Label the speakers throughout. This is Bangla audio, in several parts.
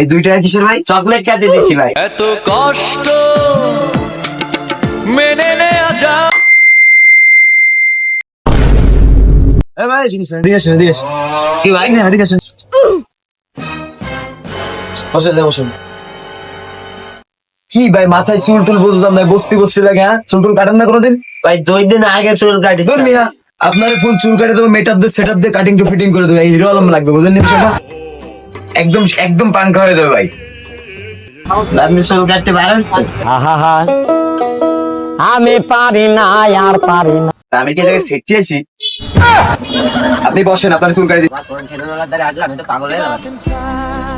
Speaker 1: এই দুই টাকা কিসের ভাই।
Speaker 2: চকলেট খেতে দিছি ভাই।
Speaker 3: এত কষ্ট মেনে নেওয়া যায়
Speaker 1: এ ভাই এদিকে আসেন এদিকে আসেন
Speaker 2: কি ভাই?
Speaker 1: না এদিকে আসেন। বসেন দে, বসেন। কি ভাই মাথায় চুল টুল বুঝলাম না বস্তি বস্তি লাগে হ্যাঁ? চুল টুল কাটেন না কোনোদিন?
Speaker 2: ভাই দুই দিন আগে চুল কাটি
Speaker 1: ধর মিয়া আপনার ফুল চুল কাটে দেবো মেকআপ দিয়ে সেট আপ দিয়ে কাটিং টু ফিটিং করে দেবো। এই হিরো আলম লাগবে বুঝলেন নি বিষয়টা? একদম একদম পাঙ্কা হয়ে যাবে ভাই।
Speaker 2: আপনি চুল কাটতে পারেন?
Speaker 4: আহা আমি পারি না আর পারি না।
Speaker 1: আমি কি জায়গায় সেট আছি? আপনি বসেন আপনার চুল কাটি দিন
Speaker 2: আমার কোন ছেলেবেলার দ্বারা আটলাম আমি তো পাগল হয়ে গেলাম
Speaker 1: আরে ভাই,
Speaker 2: এই কি কাটিং দিয়ে দিলেন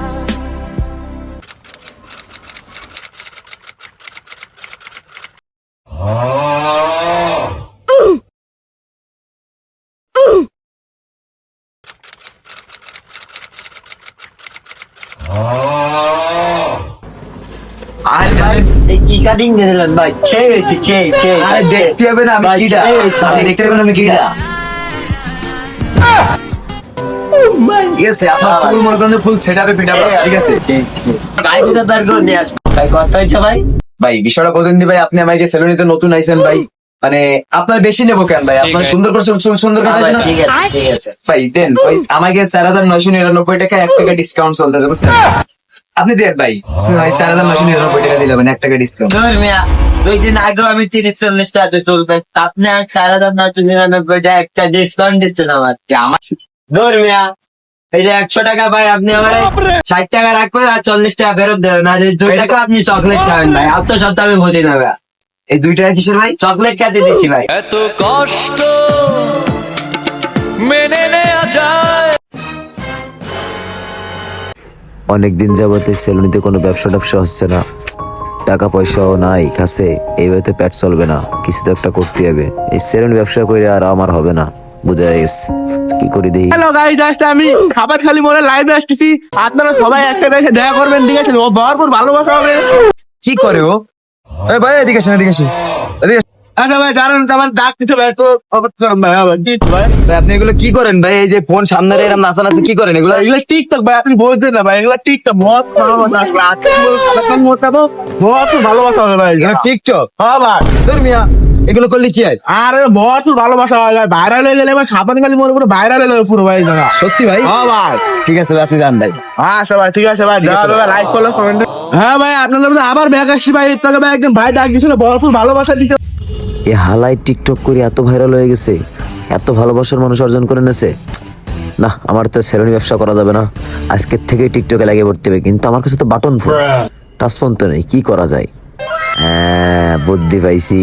Speaker 2: ভাই ছে হয়েছে ছে ছে
Speaker 1: আরে দেখতে হবে না আমি
Speaker 2: ভাই,
Speaker 1: কিডা।
Speaker 2: ছে হয়েছে,
Speaker 1: আপনি
Speaker 2: ভাই।
Speaker 1: দেখতে হবে না আমি কিডা। ঠিক আছে আপনার চুল মনে করেন ফুল সেট আপে ফিট ঠিক আছে?
Speaker 2: ছে, ছে। ভাই দুটো তার করে নিয়ে আসব। ভাই কত হয়েছে ভাই?
Speaker 1: ভাই বিষয়টা বোঝেন ভাই আপনি আমাকে সেলুনিতে নতুন আইছেন ভাই। মানে আপনার বেশি নেব কেন ভাই? আপনার সুন্দর করে চুল সুন্দর
Speaker 2: হ্যাঁ, ভাই, ঠিক আছে ঠিক আছে।
Speaker 1: ভাই দেন ভাই আমাকে চার হাজার নয়শো নিরানব্বই টাকা এক টাকা ডিসকাউন্ট চলতেছে বুঝছেন? আপনি দেন ভাই। ভাই চার হাজার নিরানব্বই টাকা দিলাম এক টাকা ডিসকাউন্ট
Speaker 2: দুই দিন আগেও আমি তিরিশ চল্লিশ টাকা চলবে। আপনি আর চার হাজার নিরানব্বই টাকা একটা ডিসকাউন্ট দিচ্ছেন আমার।
Speaker 1: আমার?
Speaker 2: ধর এই যে একশো টাকা ভাই আপনি আমার ষাট টাকা রাখবেন আর চল্লিশ টাকা ফেরত দেবেন। আর দুই টাকা আপনি চকলেট খাবেন ভাই। আর তো সপ্তাহে আমি বুঝি না ভাই।
Speaker 1: এই দুই টাকা কিসের ভাই?
Speaker 2: চকলেট খেতে দিচ্ছি ভাই।
Speaker 3: এত কষ্ট মেনে
Speaker 5: অনেক দিন যাবত এই সেলুনিতে কোনো ব্যবসা ট্যাবসা হচ্ছে না। টাকা পয়সাও নাই কাছে। এইভাবে তো পেট চলবে না কিছু তো একটা করতে হবে। এই সেলুন ব্যবসা করে আর আমার হবে না বুঝা গেছে। কি করি দিই?
Speaker 6: হ্যালো গাইজ আজকে আমি খাবার খালি মনে লাইভে আসতেছি। আপনারা সবাই একসাথে এসে দেখা করবেন ঠিক আছে? ও ভরপুর ভালোবাসা হবে।
Speaker 1: কি করে ও? এ ভাই এদিকে আসেন এদিকে আসেন। এদিকে।
Speaker 6: আচ্ছা ভাই আমার ডাক ভাই তো
Speaker 1: আপনি এগুলো কি করেন ভাই? এই যে ফোন সামনে রেখে এরকম নাচানাচি কি করেন এগুলো?
Speaker 6: এগুলো টিকটক ভাই আপনি বলছেন না ভাই এগুলো টিকটক বহুত বহুত ভালোবাসা হবে ভাই।
Speaker 1: টিকটক
Speaker 6: হ্যাঁ ভাই।
Speaker 1: তোর মিয়া এগুলো করলে কি হয়?
Speaker 6: আর বহুত ভালোবাসা হয় ভাই ভাইরাল হয়ে গেলে খাবার খালি মনে পুরো ভাইরাল হয়ে যাবে পুরো ভাই
Speaker 1: সত্যি ভাই?
Speaker 6: হ্যাঁ ভাই।
Speaker 1: ঠিক আছে ভাই, আপনি যান ভাই।
Speaker 6: আচ্ছা ভাই ঠিক আছে ভাই লাইক করলে কমেন্ট হ্যাঁ ভাই আপনাদের মধ্যে আবার ব্যাগ আসছি ভাই তোকে ভাই একজন ভাই ডাক দিয়েছিল ভরপুর ভালোবাসা দিতে
Speaker 5: এ হালাই টিকটক করে এত ভাইরাল হয়ে গেছে, এত ভালোবাসার মানুষ অর্জন করে নেছে না, আমার তো সেলুনি ব্যবসা করা যাবে না। আজকের থেকে টিকটকে লাগিয়ে পড়তে হবে, কিন্তু আমার কাছে তো বাটন ফোন টাচ ফোন তো নেই, কি করা যায়? হ্যাঁ বুদ্ধি পাইছি।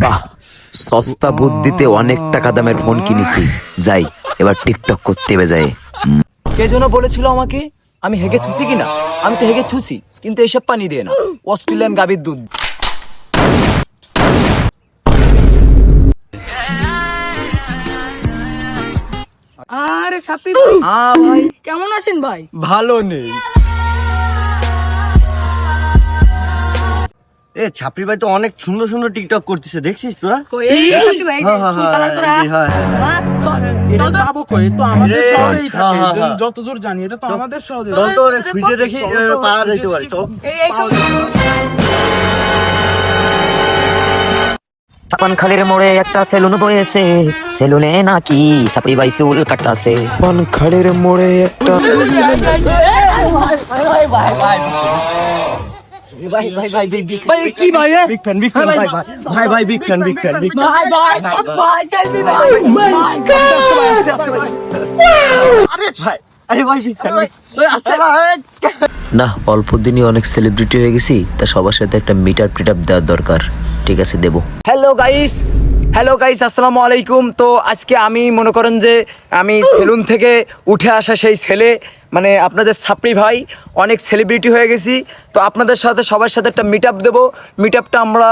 Speaker 5: বাহ সস্তা বুদ্ধিতে অনেক টাকা দামের ফোন কিনেছি। যাই এবার টিকটক করতে হবে যায়।
Speaker 7: কে যেন বলেছিল আমাকে আমি হেগে ছুছি কিনা? আমি তো হেগে ছুছি কিন্তু এসব পানি দিয়ে না। অস্ট্রেলিয়ান গাভীর দুধ।
Speaker 8: আরে সাপি ভাই। কেমন আছেন ভাই?
Speaker 7: ভালো নেই।
Speaker 4: এ ছাপরি ভাই তো অনেক সুন্দর সুন্দর টিকটক করতেছে দেখছিস তোরা
Speaker 8: ভাই
Speaker 4: হ্যাঁ, হ্যাঁ, হ্যাঁ, হ্যাঁ,
Speaker 8: হ্যাঁ,
Speaker 4: হ্যাঁ, হ্যাঁ, হ্যাঁ।
Speaker 6: জানি এটা তো আমাদের শহরে
Speaker 4: খুঁজে দেখি পাওয়া যেতে পারে চল পানখালির মোড়ে একটা সেলুন বয়েছে সেলুনে নাকি সাপড়ি বাই চুল কাটাছে
Speaker 5: পানখাড়ের মোড়ে একটা
Speaker 7: ভাই ভাই ভাই বিগ বিগ
Speaker 6: ভাই কি ভাই?
Speaker 7: বিগ ফ্যান বিগ ফ্যান ভাই ভাই ভাই ভাই big fan big fan big
Speaker 8: ভাই ভাই ভাই সেলফি ভাই আরে ভাই
Speaker 7: আরে ভাই বিগ ফ্যান ওই আস্তে ভাই
Speaker 5: না অল্প দিনই অনেক সেলিব্রিটি হয়ে গেছি তা সবার সাথে একটা মিটার পিটআপ দেওয়ার দরকার ঠিক আছে দেবো
Speaker 7: হ্যালো গাইস
Speaker 1: হ্যালো গাইস আসসালামু আলাইকুম। তো আজকে আমি মনে করেন যে আমি সেলুন থেকে উঠে আসা সেই ছেলে মানে আপনাদের সাপড়ি ভাই অনেক সেলিব্রিটি হয়ে গেছি। তো আপনাদের সাথে সবার সাথে একটা মিট আপ দেবো। মিট আপটা আমরা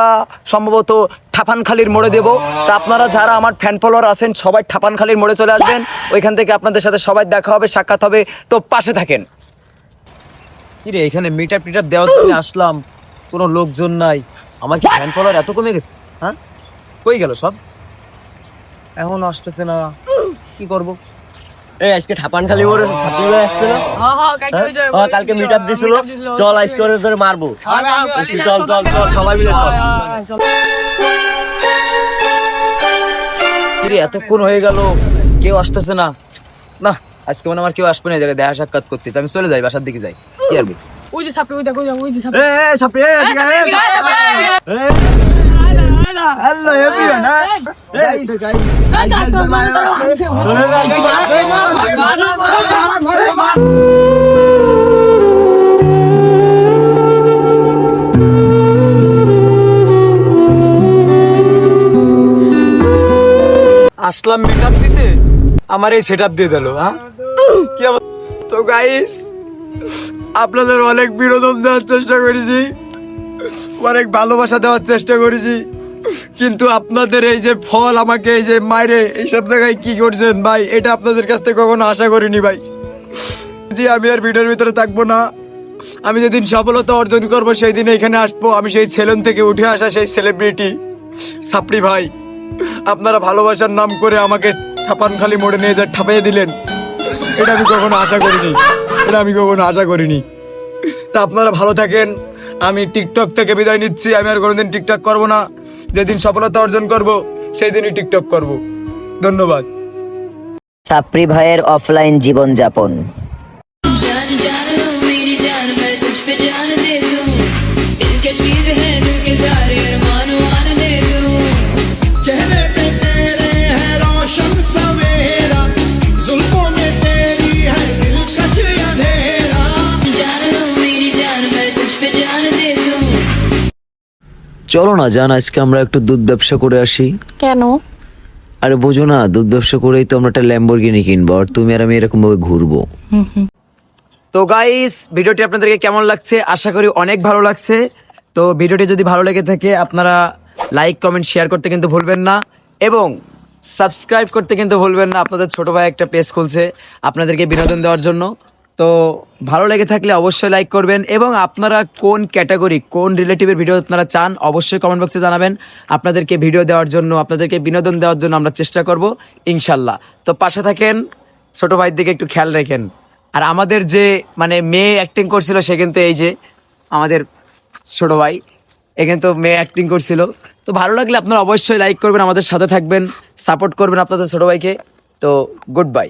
Speaker 1: সম্ভবত ঠাপানখালির মোড়ে দেবো। তো আপনারা যারা আমার ফ্যান ফলোয়ার আছেন সবাই ঠাপানখালির মোড়ে চলে আসবেন। ওইখান থেকে আপনাদের সাথে সবাই দেখা হবে সাক্ষাৎ হবে। তো পাশে থাকেন। কি রে এখানে মিট আপ টিট আপ দেওয়ার জন্য আসলাম। কোনো লোকজন নাই। আমার কি ফ্যান ফলোয়ার এত কমে গেছে? হ্যাঁ? কই গেল সব? এখন আসতেছে না। কি করব?
Speaker 2: এই আজকে ঠাপান খালি মোড়ে ছাত্রী ভাই আসবে না?
Speaker 8: হ্যাঁ হ্যাঁ? কালকে যে-
Speaker 2: হ্যাঁ, কালকে মিট আপ দিছিল। চল আজকে ওরে ধরে মারবো। চল চল চল সবাই মিলে চল
Speaker 1: এতক্ষণ হয়ে গেল। কেউ আসতেছে না। না আজকে মনে আমার কেউ আসবে না এই জায়গায়। দেখা সাক্ষাৎ করতে। আমি চলে যাই বাসার দিকে যাই। কি আর
Speaker 8: ওই যে সাপড়ি ওই দেখো ওই যে- ওই যে সাপড়ি
Speaker 1: এ এ, এ, হ্যালো আসলাম মেকআপ দিতে আমার এই সেটআপ দিয়ে দিল হ্যাঁ কি তো গাইস আপনাদের অনেক বিনোদন দেওয়ার চেষ্টা করেছি অনেক ভালোবাসা দেওয়ার চেষ্টা করেছি কিন্তু আপনাদের এই যে ফল আমাকে এই যে মাইরে এইসব জায়গায় কি করছেন ভাই, এটা আপনাদের কাছ থেকে কখনো আশা করিনি ভাই। জি, আমি আর ভিডিওর ভিতরে থাকব না। আমি যেদিন সফলতা অর্জন করব সেই দিন এখানে আসব। আমি সেই সেলুন থেকে উঠে আসা সেই সেলিব্রিটি সাপড়ি ভাই, আপনারা ভালোবাসার নাম করে আমাকে ঠাপানখালি মোড়ে নিয়ে যা ঠাপাইয়ে দিলেন। এটা আমি কখনো আশা করিনি। এটা আমি কখনো আশা করিনি। তা আপনারা ভালো থাকেন। আমি টিকটক থেকে বিদায় নিচ্ছি। আমি আর কোনোদিন টিকটক করব না। যেদিন সফলতা অর্জন করব সেই দিনই টিকটক করব। ধন্যবাদ।
Speaker 9: সাপ্রি ভাইয়ের অফলাইন জীবন
Speaker 5: চলো না জান আজকে আমরা একটু দুধ ব্যবসা করে আসি।
Speaker 8: কেন?
Speaker 5: আরে বোঝো না দুধ ব্যবসা করেই তো আমরা একটা ল্যাম্বরগিনি কিনবো আর তুমি আর আমি এরকম ভাবে ঘুরবো
Speaker 1: তো গাইস ভিডিওটি আপনাদেরকে কেমন লাগছে? আশা করি অনেক ভালো লাগছে। তো ভিডিওটি যদি ভালো লেগে থাকে আপনারা লাইক কমেন্ট শেয়ার করতে কিন্তু ভুলবেন না। এবং সাবস্ক্রাইব করতে কিন্তু ভুলবেন না আপনাদের ছোট ভাই একটা পেজ খুলছে আপনাদেরকে বিনোদন দেওয়ার জন্য। তো ভালো লেগে থাকলে অবশ্যই লাইক করবেন এবং আপনারা কোন ক্যাটাগরি কোন রিলেটিভের ভিডিও আপনারা চান, অবশ্যই কমেন্ট বক্সে জানাবেন। আপনাদেরকে ভিডিও দেওয়ার জন্য, আপনাদেরকে বিনোদন দেওয়ার জন্য আমরা চেষ্টা করব, ইনশাল্লাহ। তো পাশে থাকেন, ছোট ভাইয়ের দিকে একটু খেয়াল রাখেন। আর আমাদের যে মানে মেয়ে অ্যাক্টিং করছিল, সে কিন্তু এই যে, আমাদের ছোট ভাই এখানে তো মেয়ে অ্যাক্টিং করছিল। তো ভালো লাগলে আপনারা অবশ্যই লাইক করবেন, আমাদের সাথে থাকবেন সাপোর্ট করবেন আপনাদের ছোট ভাইকে। তো গুড বাই